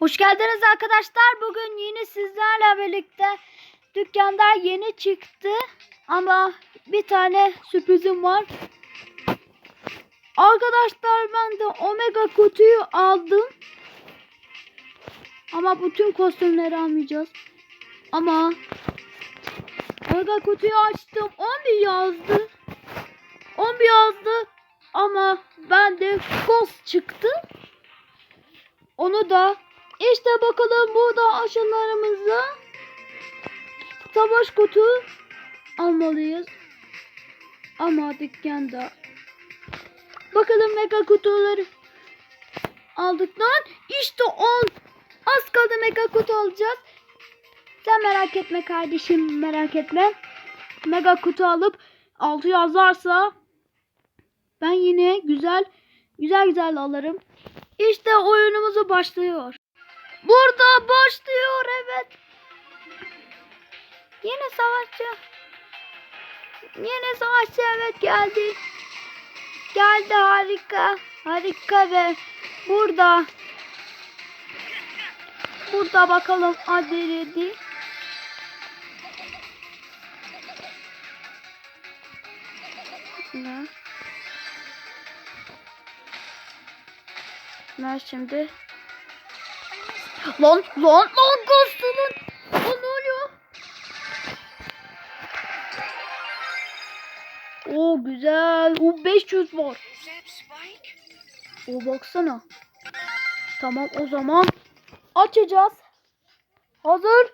Hoş geldiniz arkadaşlar. Bugün yine sizlerle birlikte dükkanda yeni çıktı. Ama bir tane sürprizim var. Arkadaşlar ben de Omega kutuyu aldım. Ama bütün kostümleri almayacağız. Ama Omega kutuyu açtım. 11 yazdı. 11 yazdı. Ama bende Ghost çıktı. Onu da işte bakalım burada aşılarımızda savaş kutu almalıyız. Ama dükkanda. Bakalım mega kutuları aldıktan işte 10 az kaldı mega kutu alacağız. Sen merak etme kardeşim merak etme. Mega kutu alıp 6 yazarsa ben yine güzel güzel güzel alırım. İşte oyunumuzu başlıyor. Burada başlıyor evet. Yine savaşçı. Yine savaşçı evet geldi. Geldi harika. Harika ve burada burada bakalım adredi. Ne? Ben şimdi Lan lan lan Ghost'un Lan ne oluyor? Oo güzel. O 500 var. O baksana. Tamam o zaman açacağız. Hazır.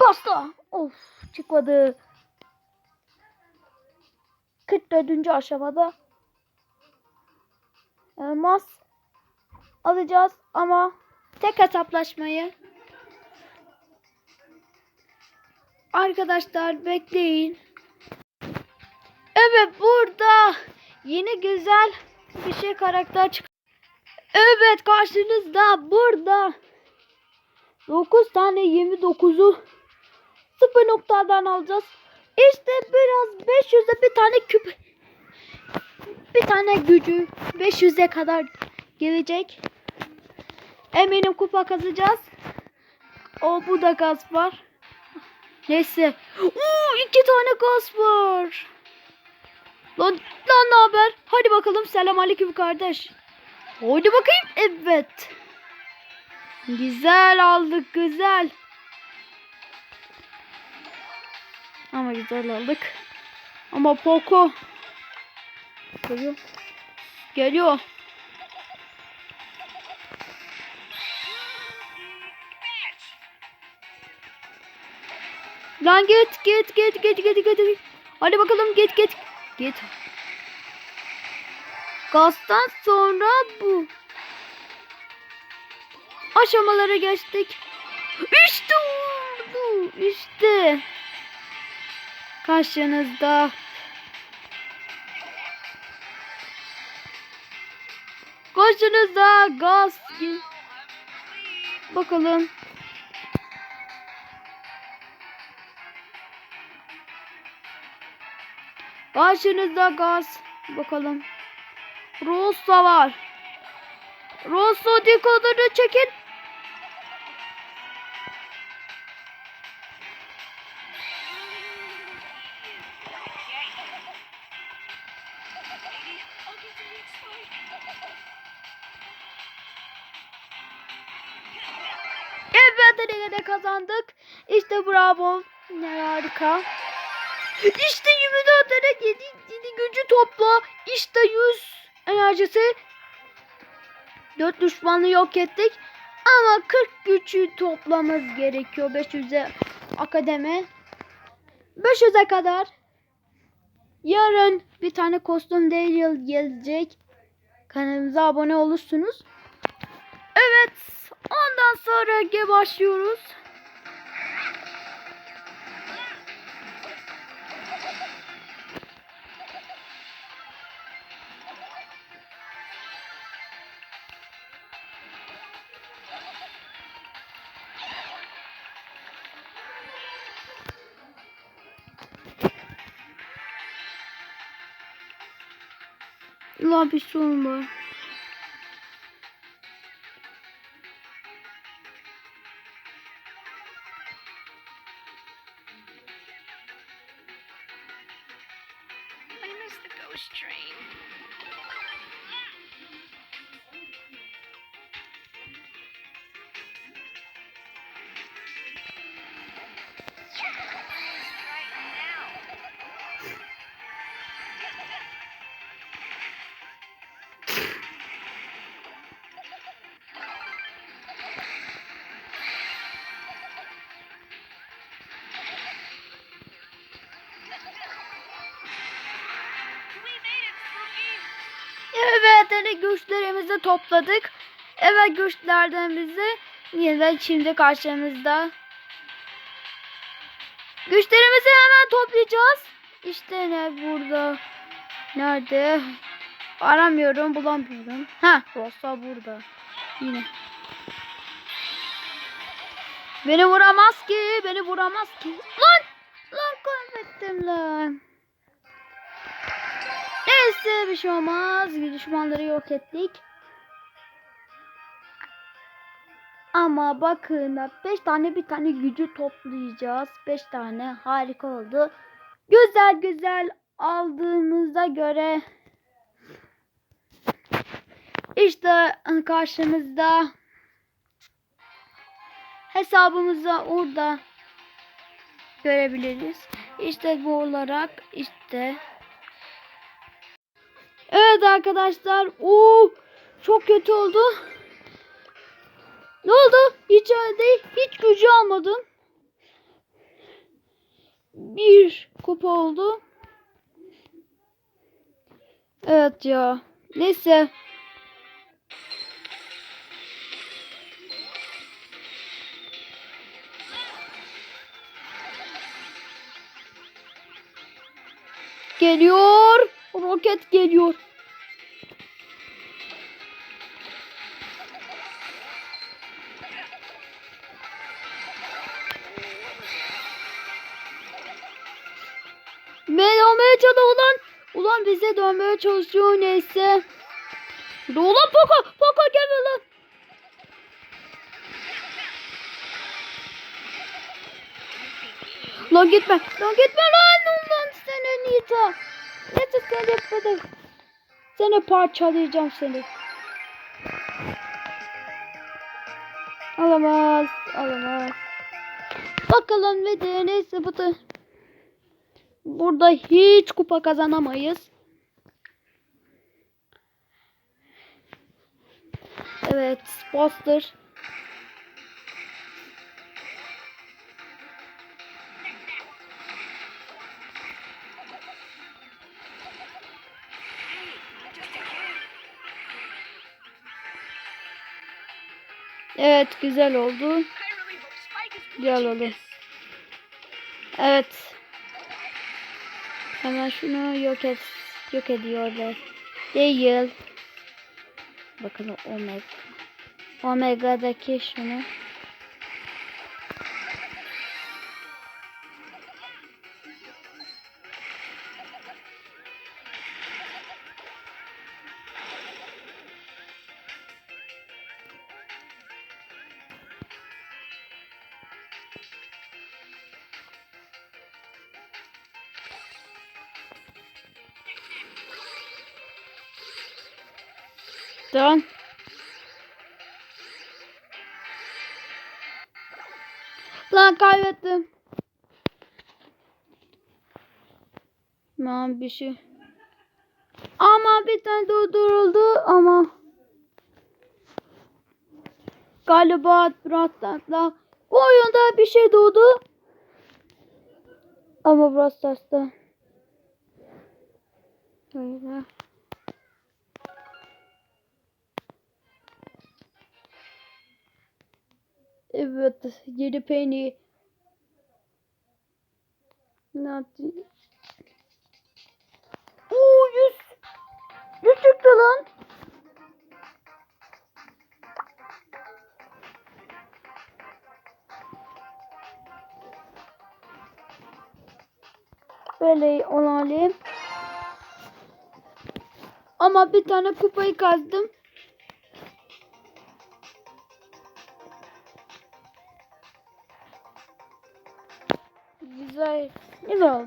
Basta. Of çıkmadı. 44. aşamada elmas alacağız ama tek hesaplaşmayı arkadaşlar bekleyin. Evet burada yeni güzel bir şey karakter çık. Evet karşınızda burada 9 tane 29'u sıfır noktadan alacağız. İşte biraz 500'e bir tane küp bir tane gücü 500'e kadar gelecek. Eminim kupa kazacağız. O bu da gaz var. Neyse. Oo, iki tane gaz var. Lan, lan ne haber? Hadi bakalım selam aleyküm kardeş. Hadi bakayım. Evet. Güzel aldık güzel. Ama güzel aldık. Ama Poco. Geliyor. Geliyor. Lan git git git git git git. git. Hadi bakalım git git. Git. Gazdan sonra bu. Aşamalara geçtik. İşte oldu. İşte. Karşınızda. Karşınızda gaz. Bakalım. Karşınızda gaz. Bakalım. Rosa var. Rosa dikkatini çekin. Evet yine de kazandık. İşte bravo. Ne harika. İşte 24 tane 7, 7 gücü topla. İşte 100 enerjisi. 4 düşmanı yok ettik. Ama 40 gücü toplamamız gerekiyor. 500'e akademi. 500'e kadar. Yarın bir tane kostüm değil gelecek. Kanalımıza abone olursunuz. Evet. Ondan sonra başlıyoruz. La bir Güçlerimizi topladık. Evet güçlerden bizi yeniden şimdi karşımızda. Güçlerimizi hemen toplayacağız. İşte ne burada. Nerede? Aramıyorum bulamıyorum. Ha Rosa burada. Yine. Beni vuramaz ki. Beni vuramaz ki. Lan! Lan kaybettim lan. Neyse bir şey olmaz. Düşmanları yok ettik. Ama bakın 5 tane bir tane gücü toplayacağız. 5 tane harika oldu. Güzel güzel aldığımıza göre işte karşımızda hesabımızda orada görebiliriz. İşte bu olarak işte Evet arkadaşlar. Oo, çok kötü oldu. Ne oldu? Hiç öyle değil. Hiç gücü almadım. Bir kupa oldu. Evet ya. Neyse. Geliyor. Roket geliyor. Ve dönmeye çalışıyor ulan. Ulan bize dönmeye çalışıyor neyse. Ulan Poco. Poco gelme lan. Lan gitme. Lan gitme lan. Ulan seni Nita. Neyse seni yapmadım. Seni parçalayacağım seni. Alamaz. Alamaz. Bakalım ve bu da burada hiç kupa kazanamayız. Evet, poster. Evet, güzel oldu. Güzel oldu. Evet. Hemen şunu yok et yok ediyorlar. Değil. Bakın Omega. Omega'daki şunu. Dön. Lan kaybettim. Tamam bir şey. Ama bir tane durduruldu ama. Galiba Bu oyunda bir şey doğdu. Ama Brawl Stars'ta. Böyle. Evet, yedi penny. Ne yaptı? Oo, yüz. Yüz çıktı lan. Böyle olalım. Ama bir tane kupayı kazdım.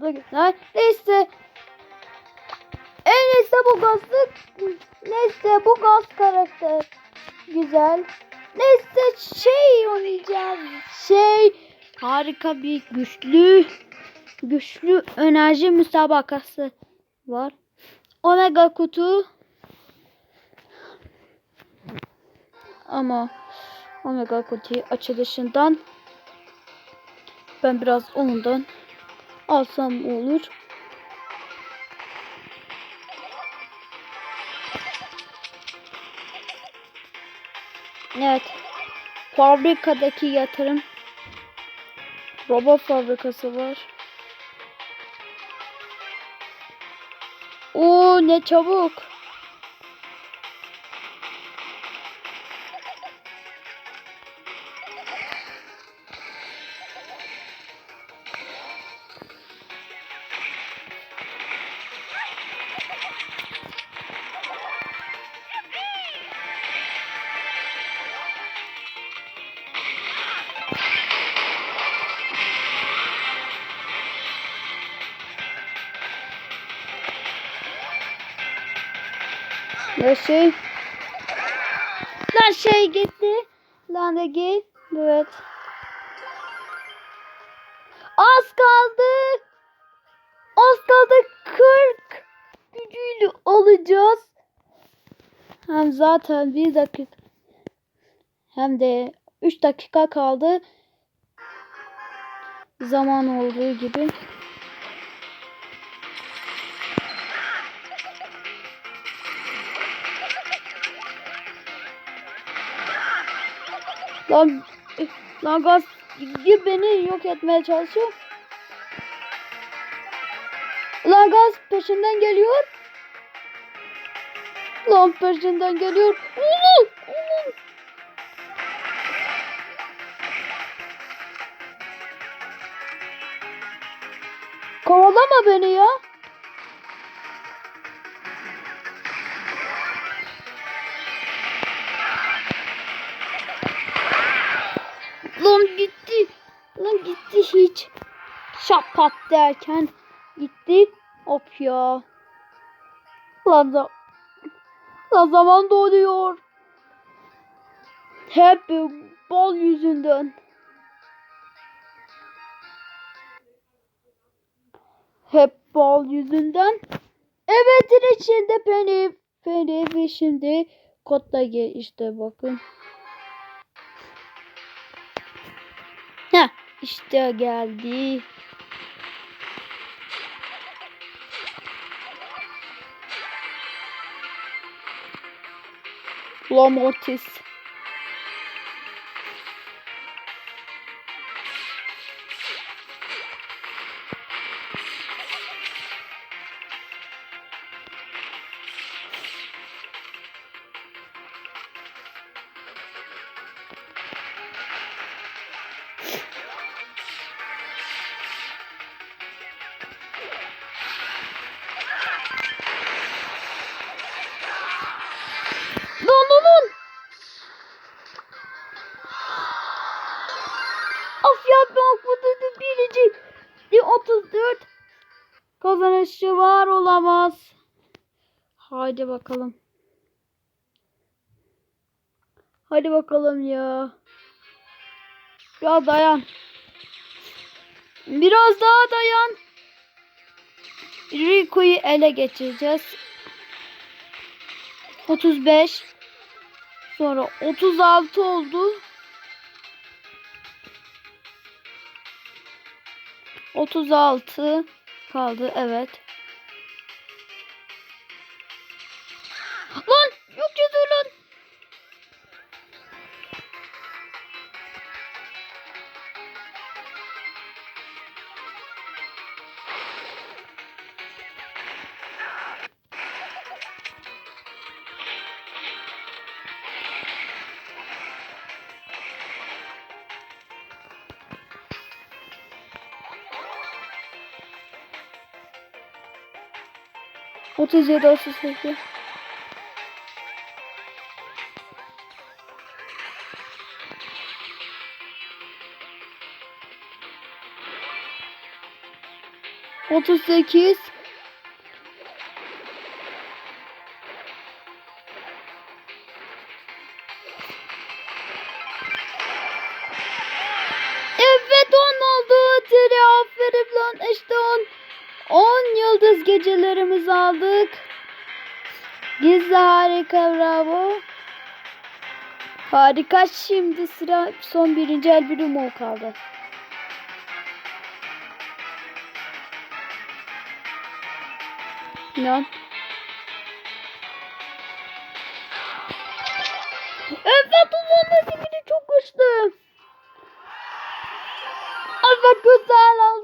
Güzel oldu güzel. Neyse. Neyse bu gazlı neyse bu gaz karakter güzel. Neyse şey oynayacağız. Şey harika bir güçlü güçlü enerji müsabakası var. Omega kutu ama Omega kutu açılışından ben biraz ondan alsam olur. Evet. Fabrikadaki yatırım. Robot fabrikası var. Oo ne çabuk. Ya şey. Lan şey gitti. Lan da git. Evet. Az kaldı. Az kaldı 40 gücüyle alacağız. Hem zaten bir dakika hem de 3 dakika kaldı. Zaman olduğu gibi. Lan, gaz gibi beni yok etmeye çalışıyor. Lan gaz peşinden geliyor. Lan peşinden geliyor. Ulu, ulu. Kovalama beni ya. Şapat derken gitti. Hop ya. Lan, da, lan zaman doluyor. Hep bal yüzünden. Hep bal yüzünden. Evet içinde beni beni ve şimdi kodla gel işte bakın. Heh, işte geldi. Ulan var olamaz. Haydi bakalım. Hadi bakalım ya. Ya dayan. Biraz daha dayan. Rico'yu ele geçireceğiz. 35 sonra 36 oldu. 36 kaldı evet. 37 38. Otuz sekiz Harika şimdi sıra son birinci el kaldı. Lan. Evet uzanma dibini çok güçlü. Evet güzel aldık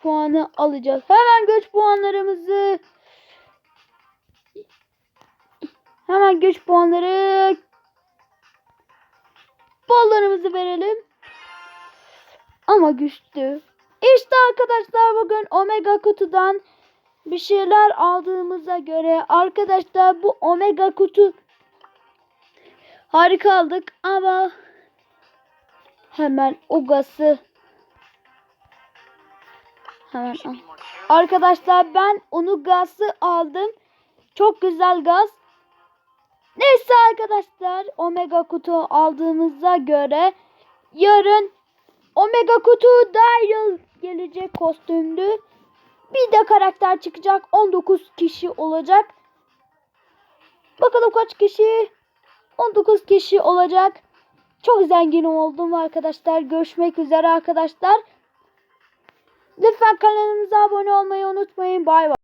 puanı alacağız. Hemen göç puanlarımızı Hemen güç puanları bollarımızı verelim. Ama güçlü. İşte arkadaşlar bugün Omega kutudan bir şeyler aldığımıza göre arkadaşlar bu Omega kutu harika aldık ama hemen o gazı hemen al. Arkadaşlar ben onu gazı aldım. Çok güzel gaz. Neyse arkadaşlar Omega kutu aldığımıza göre yarın Omega kutu Daryl gelecek kostümlü. Bir de karakter çıkacak. 19 kişi olacak. Bakalım kaç kişi? 19 kişi olacak. Çok zengin oldum arkadaşlar. Görüşmek üzere arkadaşlar. Lütfen kanalımıza abone olmayı unutmayın. Bay bay.